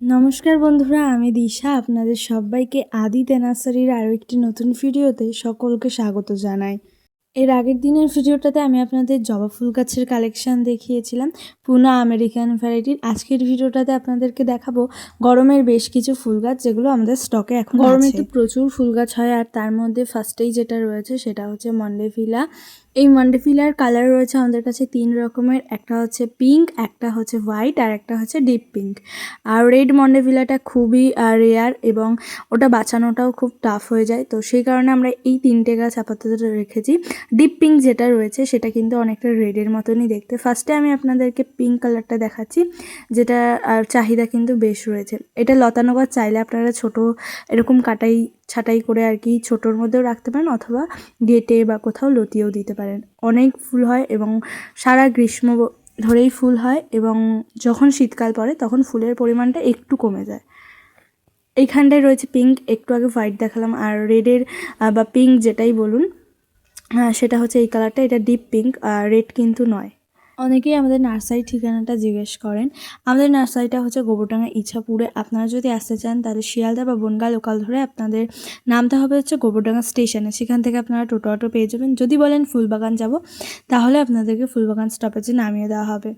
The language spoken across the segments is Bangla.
নমস্কার বন্ধুরা, আমি দিশা। আপনাদের সবাইকে আদিতে নার্সারির আরও একটি নতুন ভিডিওতে সকলকে স্বাগত জানাই। এর আগের দিনের ভিডিওটাতে আমি আপনাদের জবা ফুল গাছের কালেকশান দেখিয়েছিলাম, পুনা আমেরিকান ভ্যারাইটির আজকের ভিডিওটাতে আপনাদেরকে দেখাবো গরমের বেশ কিছু ফুল গাছ যেগুলো আমাদের স্টকে এখন গরমে তো প্রচুর ফুল গাছ হয় আর তার মধ্যে ফার্স্টেই যেটা রয়েছে সেটা হচ্ছে মন্ডেভিলা এই মন্ডেফিলার কালার রয়েছে আমাদের কাছে তিন রকমের, একটা হচ্ছে পিঙ্ক একটা হচ্ছে হোয়াইট আর একটা হচ্ছে ডিপ পিঙ্ক আর রেড মন্ডেফিলাটা খুবই রেয়ার এবং ওটা বাঁচানোটাও খুব টাফ হয়ে যায়। তো সেই কারণে আমরা এই তিনটে গাছ আপাতত রেখেছি। ডিপ পিঙ্ক যেটা রয়েছে, সেটা কিন্তু অনেকটা রেডের মতনই দেখতে। ফার্স্টে আমি আপনাদেরকে পিঙ্ক কালারটা দেখাচ্ছি, যেটা আর চাহিদা কিন্তু বেশ রয়েছে। এটা লতানো চাইলে আপনারা ছোট, এরকম কাটাই, ছাটাই করে আর কি ছোটোর মধ্যেও রাখতে পারেন অথবা গেটে বা কোথাও লতিয়েও দিতে পারেন। অনেক ফুল হয় এবং সারা গ্রীষ্ম ধরেই ফুল হয় এবং যখন শীতকাল পড়ে তখন ফুলের পরিমাণটা একটু কমে যায়। এইখানটায় রয়েছে পিঙ্ক একটু আগে হোয়াইট দেখালাম। আর রেডের বা পিঙ্ক যেটাই বলুন হ্যাঁ সেটা হচ্ছে এই কালারটা এটা ডিপ পিঙ্ক আর রেড কিন্তু নয়। অনেকেই আমাদের নার্সারির ঠিকানাটা জিজ্ঞেস করেন। আমাদের নার্সারিটা হচ্ছে গোবরডাঙ্গা ইছাপুরে। আপনারা যদি আসতে চান, তাহলে শিয়ালদা বা বনগা লোকাল ধরে আপনাদের নামতে হবে হচ্ছে গোবরডাঙ্গা স্টেশনে সেখান থেকে আপনারা টোটো অটো পেয়ে যাবেন। যদি বলেন ফুলবাগান যাব, তাহলে আপনাদেরকে ফুলবাগান স্টপেজে নামিয়ে দেওয়া হবে।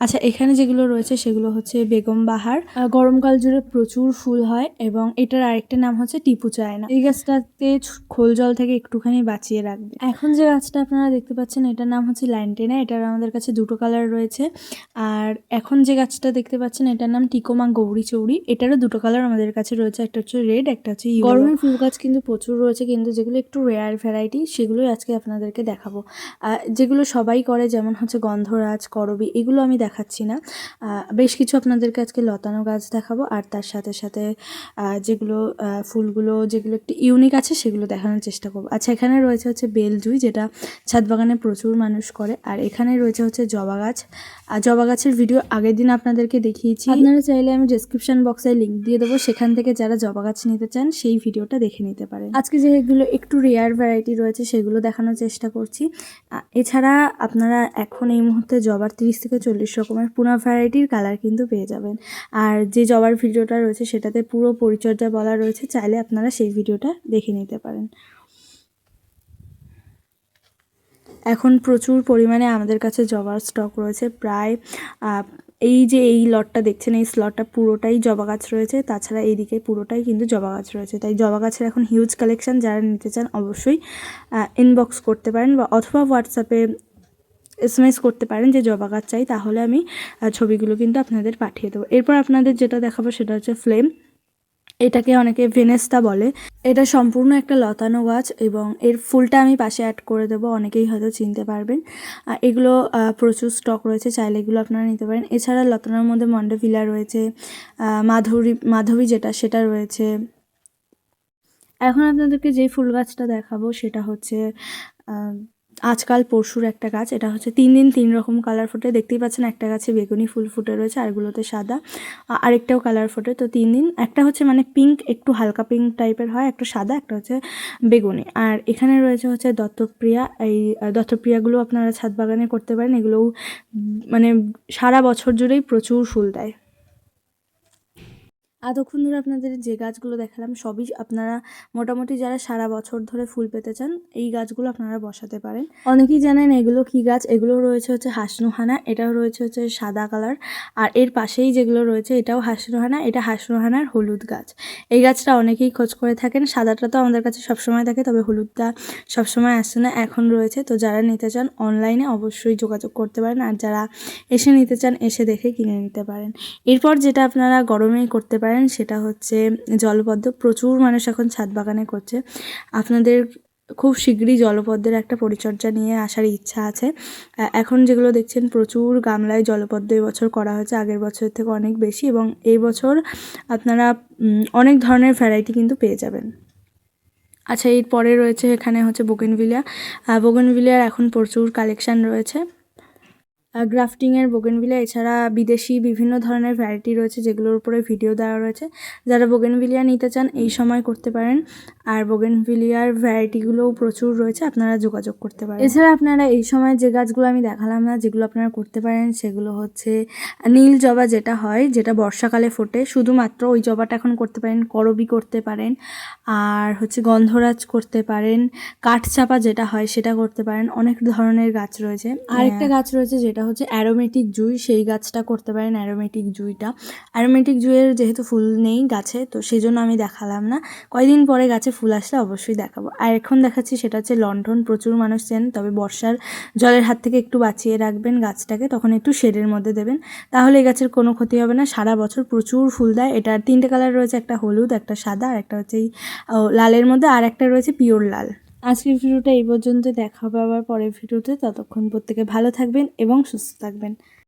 আচ্ছা এখানে যেগুলো রয়েছে, সেগুলো হচ্ছে বেগম বাহার। গরমকাল জুড়ে প্রচুর ফুল হয় এবং এটার আরেকটা নাম হচ্ছে টিপু চায়না। এই গাছটাতে খোল জল থেকে একটুখানি বাঁচিয়ে রাখবে। এখন যে গাছটা আপনারা দেখতে পাচ্ছেন, এটার নাম হচ্ছে ল্যান্টেনা। এটার আমাদের কাছে দুটো কালার রয়েছে। আর এখন যে গাছটা দেখতে পাচ্ছেন, এটার নাম টিকোমা গৌরী চৌড়ি এটারও দুটো কালার আমাদের কাছে রয়েছে। একটা হচ্ছে রেড, একটা হচ্ছে গরমের ফুল গাছ কিন্তু প্রচুর রয়েছে, কিন্তু যেগুলো একটু রেয়ার ভ্যারাইটি সেগুলোই আজকে আপনাদেরকে দেখাবো। যেগুলো সবাই করে, যেমন হচ্ছে গন্ধরাজ, করবি, এগুলো আমি দেখাচ্ছি না। বেশ কিছু আপনাদেরকে আজকে লতানো গাছ দেখাবো। আর তার সাথে সাথে যেগুলো ফুলগুলো, যেগুলো একটু ইউনিক আছে, সেগুলো দেখানোর চেষ্টা করব। আচ্ছা এখানে রয়েছে হচ্ছে বেলজুই, যেটা ছাদ বাগানে প্রচুর মানুষ করে। আর এখানে রয়েছে হচ্ছে জবা গাছ। আর জবা গাছের ভিডিও আগের দিন আপনাদেরকে দেখিয়েছি। আপনারা চাইলে আমি ডেসক্রিপশন বক্সে লিঙ্ক দিয়ে দেবো। সেখান থেকে যারা জবা গাছ নিতে চান, সেই ভিডিওটা দেখে নিতে পারেন। আজকে যেগুলো একটু রেয়ার ভ্যারাইটি রয়েছে, সেগুলো দেখানোর চেষ্টা করছি। এছাড়া আপনারা এখন এই মুহূর্তে জবার তিরিশ থেকে চল্লিশ রকমের পুনা ভ্যারাইটির কালার কিন্তু পেয়ে যাবেন। আর যে জবার ভিডিওটা রয়েছে, সেটাতে পুরো পরিচর্যা বলা রয়েছে, চাইলে আপনারা সেই ভিডিওটা দেখে নিতে পারেন। এখন প্রচুর পরিমাণে আমাদের কাছে জবার স্টক রয়েছে। প্রায় এই যে এই লটটা দেখছেন, এই স্লটটা পুরোটাই জবা গাছ রয়েছে। তাছাড়া এইদিকে পুরোটাই কিন্তু জবা গাছ রয়েছে। তাই জবা গাছের এখন হিউজ কালেকশান যারা নিতে চান অবশ্যই ইনবক্স করতে পারেন বা অথবা হোয়াটসঅ্যাপে এসএমএস করতে পারেন যে জবা গাছ চাই, তাহলে আমি ছবিগুলো কিন্তু আপনাদের পাঠিয়ে দেবো। এরপর আপনাদের যেটা দেখাবো সেটা হচ্ছে ফ্লেম এটাকে অনেকে ভেনেস্তা বলে। এটা সম্পূর্ণ একটা লতানো গাছ এবং এর ফুলটা আমি পাশে অ্যাড করে দেবো, অনেকেই হয়তো চিনতে পারবেন। এগুলো প্রচুর স্টক রয়েছে, চাইলে এগুলো আপনারা নিতে পারেন। এছাড়া লতানোর মধ্যে মন্ডেভিলা রয়েছে মাধুরী মাধবী যেটা, সেটা রয়েছে। এখন আপনাদেরকে যে ফুল গাছটা দেখাবো, সেটা হচ্ছে আজকাল পরশুর একটা গাছ, এটা হচ্ছে তিন দিন তিন রকম কালার ফোটে দেখতেই পাচ্ছেন। একটা গাছে বেগুনি ফুল ফুটে রয়েছে আরগুলোতে সাদা। আরেকটাও কালার ফোটে তো তিন দিন। একটা হচ্ছে মানে পিঙ্ক একটু হালকা পিঙ্ক টাইপের হয়, একটা সাদা, একটা হচ্ছে বেগুনি। আর এখানে রয়েছে হচ্ছে দত্তপ্রিয়া। এই দত্তপ্রিয়াগুলো আপনারা ছাদ বাগানে করতে পারেন। এগুলোও মানে সারা বছর জুড়েই প্রচুর ফুল দেয়। এতক্ষণ ধরে আপনাদের যে গাছগুলো দেখালাম, সবই আপনারা মোটামুটি যারা সারা বছর ধরে ফুল পেতে চান, এই গাছগুলো আপনারা বসাতে পারেন। অনেকেই জানেন এগুলো কি গাছ? এগুলো রয়েছে হচ্ছে হাসনুহানা, এটাও রয়েছে হচ্ছে সাদা কালার। আর এর পাশেই যেগুলো রয়েছে, এটাও হাসনুহানা, এটা হাসনুহানার হলুদ গাছ। এই গাছটা অনেকেই খোঁজ করে থাকেন, সাদাটা তো আমাদের কাছে সবসময় থাকে, তবে হলুদটা সবসময় আসছে না, এখন রয়েছে। তো যারা নিতে চান, অনলাইনে অবশ্যই যোগাযোগ করতে পারেন, আর যারা এসে নিতে চান, এসে দেখে কিনে নিতে পারেন। এরপর যেটা আপনারা গরমেই করতে পারেন সেটা হচ্ছে জলপদ্ম। প্রচুর মানুষ এখন ছাদ বাগানে করছে। আপনাদের খুব শীঘ্রই জলপদ্মের একটা পরিচর্যা নিয়ে আসার ইচ্ছা আছে। এখন যেগুলো দেখছেন, প্রচুর গামলায় জলপদ্ম এবছর করা হয়েছে। আগের বছরের থেকে অনেক বেশি এবং এই বছর আপনারা অনেক ধরনের ভ্যারাইটি কিন্তু পেয়ে যাবেন। আচ্ছা এরপরে রয়েছে এখানে হচ্ছে বোগেনভিলিয়া বোগেনভিলিয়ার এখন প্রচুর কালেকশান রয়েছে। গ্রাফটিংয়ের বোগেনভিলিয়া এছাড়া বিদেশি বিভিন্ন ধরনের ভ্যারাইটি রয়েছে যেগুলোর উপরে ভিডিও দেওয়া রয়েছে। যারা বোগেনভিলিয়া নিতে চান এই সময় করতে পারেন। আর বোগেনভিলিয়ার ভ্যারাইটিগুলোও প্রচুর রয়েছে আপনারা যোগাযোগ করতে পারেন। এছাড়া আপনারা এই সময় যে গাছগুলো আমি দেখালাম না যেগুলো আপনারা করতে পারেন সেগুলো হচ্ছে নীল জবা যেটা হয় যেটা বর্ষাকালে ফোটে। শুধুমাত্র ওই জবাটা এখন করতে পারেন করবি করতে পারেন। আর হচ্ছে গন্ধরাজ করতে পারেন কাঠচাপা যেটা হয় সেটা করতে পারেন। অনেক ধরনের গাছ রয়েছে। আরেকটা গাছ রয়েছে যেটা হচ্ছে অ্যারোমেটিক জুই, সেই গাছটা করতে পারেন অ্যারোমেটিক জুইটা। অ্যারোমেটিক জুইয়ের যেহেতু ফুল নেই গাছে, তো সেই জন্য আমি দেখালাম না। কয়দিন পরে গাছে ফুল আসলে অবশ্যই দেখাবো। আর এখন দেখাচ্ছি সেটা হচ্ছে লন্ঠন প্রচুর মানুষ চেন, তবে বর্ষার জলের হাত থেকে একটু বাঁচিয়ে রাখবেন গাছটাকে, তখন একটু শেডের মধ্যে দেবেন। তাহলে এই গাছের কোনো ক্ষতি হবে না, সারা বছর প্রচুর ফুল দেয়। এটার তিনটে কালার রয়েছে, একটা হলুদ, একটা সাদা, আর একটা হচ্ছে এই লালের মধ্যে, আর একটা রয়েছে পিওর লাল। আজকের ভিডিওটা এই পর্যন্ত দেখা হবে আবার পরের ভিডিওতে। ততক্ষণ প্রত্যেকে ভালো থাকবেন এবং সুস্থ থাকবেন।